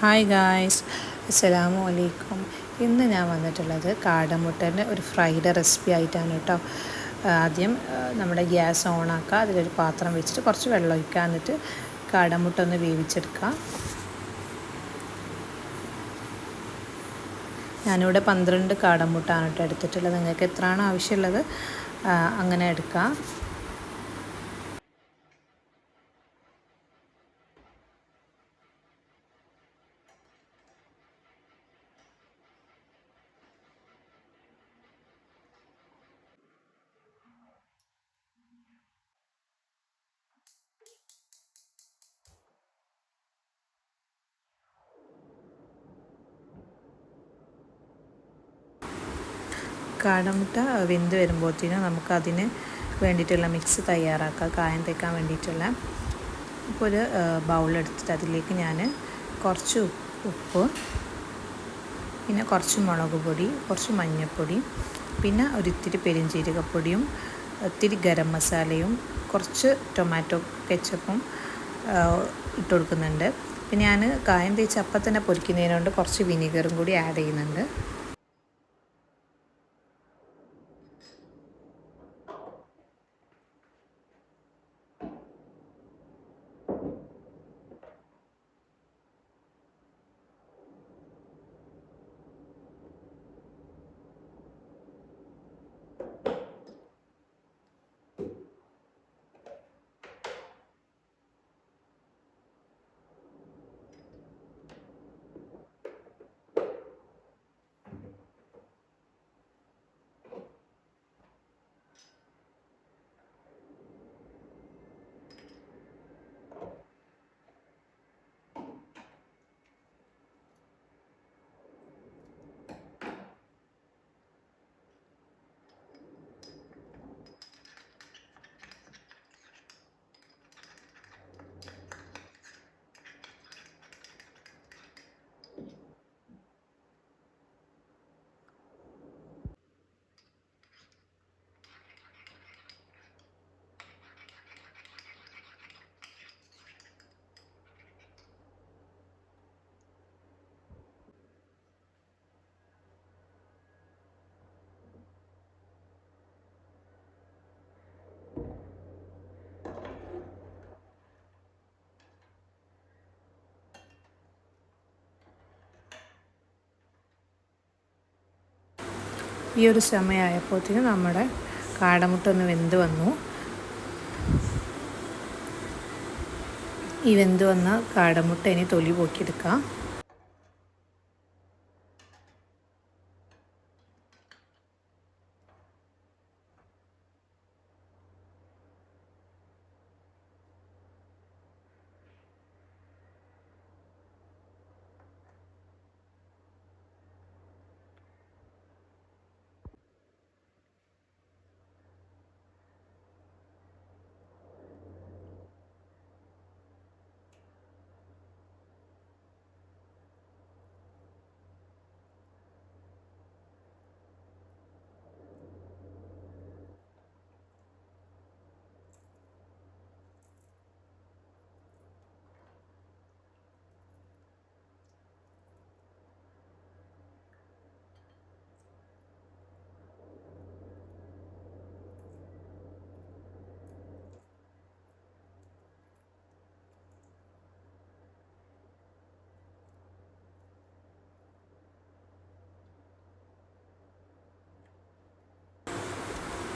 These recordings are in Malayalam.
ഹായ് ഗായ്സ് അസ്സലാമു അലൈക്കും ഇന്ന് ഞാൻ വന്നിട്ടുള്ളത് കാടമുട്ടന്റെ ഒരു ഫ്രൈഡ് റെസിപ്പി ആയിട്ടാണ് കേട്ടോ. ആദ്യം നമ്മുടെ ഗ്യാസ് ഓണാക്കുക അതിലൊരു പാത്രം വെച്ചിട്ട് കുറച്ച് വെള്ളം ഒഴിക്കുക. എന്നിട്ട് കാടമുട്ട ഒന്ന് വേവിച്ചെടുക്കുക. ഞാനിവിടെ പന്ത്രണ്ട് കാടമുട്ടാണ് കേട്ടോ എടുത്തിട്ടുള്ളത്. നിങ്ങൾക്ക് എത്രയാണ് ആവശ്യമുള്ളത് അങ്ങനെ എടുക്കാം കാടമുട്ട വെന്ത് വരുമ്പോഴത്തേനും നമുക്കതിന് വേണ്ടിയിട്ടുള്ള മിക്സ് തയ്യാറാക്കാം കായം തേക്കാൻ വേണ്ടിയിട്ടുള്ള. ഇപ്പോൾ ഒരു ബൗളെടുത്തിട്ട് അതിലേക്ക് ഞാൻ കുറച്ച് ഉപ്പ് പിന്നെ കുറച്ച് മുളക് പൊടി കുറച്ച് മഞ്ഞൾപ്പൊടി പിന്നെ ഒരിത്തിരി പെരിഞ്ജീരകപ്പൊടിയും ഒത്തിരി ഗരം മസാലയും കുറച്ച് ടൊമാറ്റോ കെച്ചപ്പും ഇട്ട് കൊടുക്കുന്നുണ്ട്. പിന്നെ ഞാൻ കായം തേച്ച് അപ്പം തന്നെ പൊരിക്കുന്നതിനുകൊണ്ട് കുറച്ച് വിനീഗറും കൂടി ആഡ് ചെയ്യുന്നുണ്ട്. ഈ ഒരു സമയമായപ്പോഴത്തേനും നമ്മുടെ കാടമുട്ട ഒന്ന് വെന്ത് വന്നു. ഈ വെന്ത് വന്ന കാടമുട്ട ഇനി തൊലി പോക്കിയെടുക്കാം.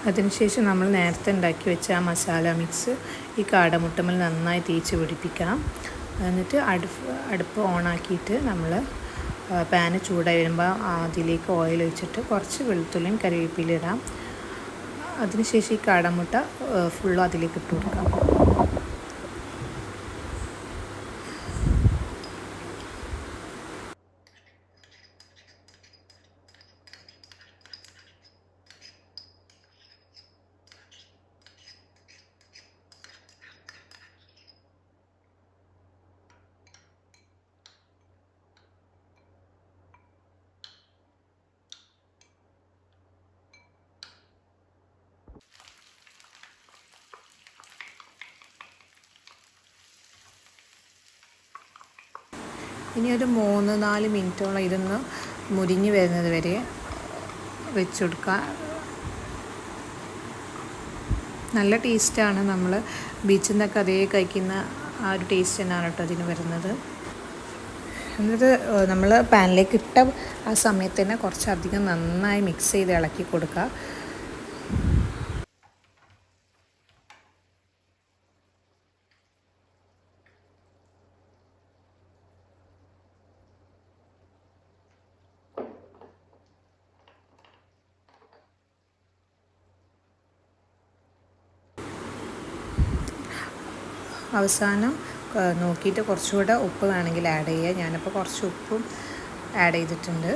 അതിനുശേഷം നമ്മൾ നേരത്തെ ഉണ്ടാക്കി വെച്ച ആ മസാല മിക്സ് ഈ കാടമുട്ടമ്മൽ നന്നായി തേച്ച് പിടിപ്പിക്കണം. എന്നിട്ട് അടുപ്പ് അടുപ്പ് ഓണാക്കിയിട്ട് നമ്മൾ പാന് ചൂടായി വരുമ്പോൾ അതിലേക്ക് ഓയിൽ ഒഴിച്ചിട്ട് കുറച്ച് വെളുത്തുള്ളിയും കരിവേപ്പിലിടാം അതിനുശേഷം ഈ കാടമുട്ട ഫുള്ളും അതിലേക്ക് ഇട്ട് കൊടുക്കാം. ഇനി ഒരു മൂന്ന് നാല് മിനിറ്റോളം ഇതൊന്ന് മുരിഞ്ഞ് വരുന്നത് വരെ വെച്ച് കൊടുക്കുക നല്ല ടേസ്റ്റാണ് നമ്മൾ ബീച്ചിൽ നിന്നൊക്കെ അതേ കഴിക്കുന്ന ആ ഒരു ടേസ്റ്റ് തന്നെയാണ് കേട്ടോ അതിന് വരുന്നത്. എന്നിട്ട് നമ്മൾ പാനിലേക്ക് ഇട്ട ആ സമയത്ത് തന്നെ കുറച്ചധികം നന്നായി മിക്സ് ചെയ്ത് ഇളക്കി കൊടുക്കുക. അവസാനം നോക്കിയിട്ട് കുറച്ചുകൂടെ ഉപ്പ് വേണമെങ്കിൽ ആഡ് ചെയ്യുക ഞാനിപ്പോൾ കുറച്ച് ഉപ്പും ആഡ് ചെയ്തിട്ടുണ്ട്.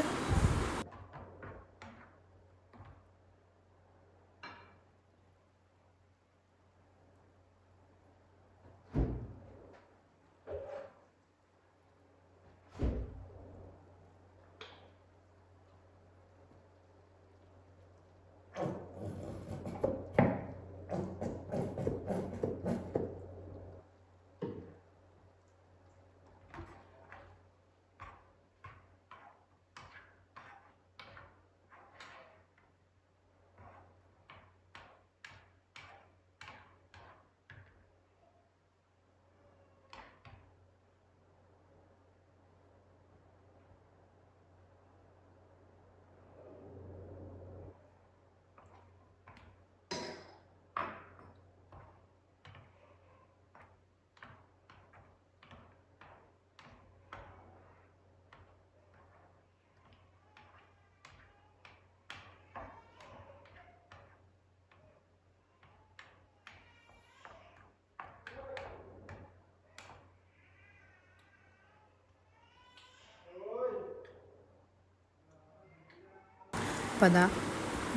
അപ്പോൾ അതാ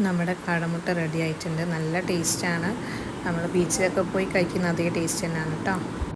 നമ്മുടെ കാടമുട്ട റെഡി ആയിട്ടുണ്ട്. നല്ല ടേസ്റ്റാണ് നമ്മൾ ബീച്ചിലൊക്കെ പോയി കഴിക്കുന്ന അതേ ടേസ്റ്റ് തന്നെയാണ് കേട്ടോ